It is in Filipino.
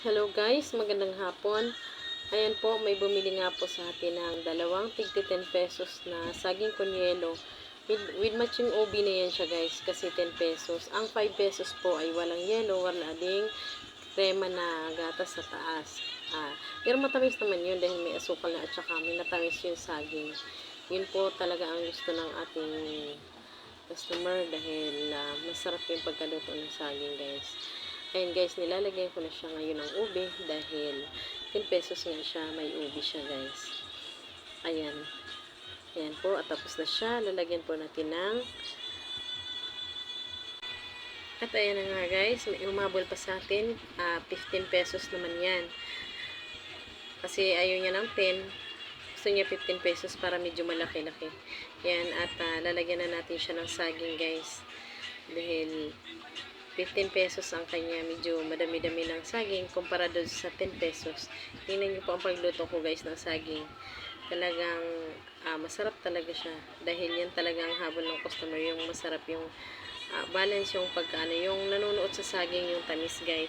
Hello guys, magandang hapon. Ayan po, may bumili nga po sa atin ng dalawang tigti 10 pesos na saging kunyelo. With, with matching ubi na yan siya guys, kasi 10 pesos. Ang 5 pesos po ay walang yelo, wala ding krema na gatas sa taas. Ah, pero matamis naman yun dahil may asukal na at saka may natamis yung saging. Yun po talaga ang gusto ng ating customer dahil ah, masarap yung pagkaluto ng saging guys. Ayan guys, nilalagyan ko na siya ngayon ng ube dahil 10 pesos nga siya, may ube siya guys. Ayan. Ayan po, at tapos na siya. Lalagyan po natin ng at ayan na nga guys, may umabol pa sa atin. ah 15 pesos naman yan. Kasi ayaw niya ng 10. Gusto niya 15 pesos para medyo malaki-laki. Yan, at ah, lalagyan na natin siya ng saging guys. Dahil 15 pesos ang kanya, medyo madami-dami ng saging kumpara doon sa 10 pesos. Tingnan niyo po ang pagluto ko guys ng saging. Talagang ah, masarap talaga siya. Dahil yan talagang habol ng customer, yung masarap yung ah, balance yung pagkaano, yung nanonood sa saging yung tamis guys.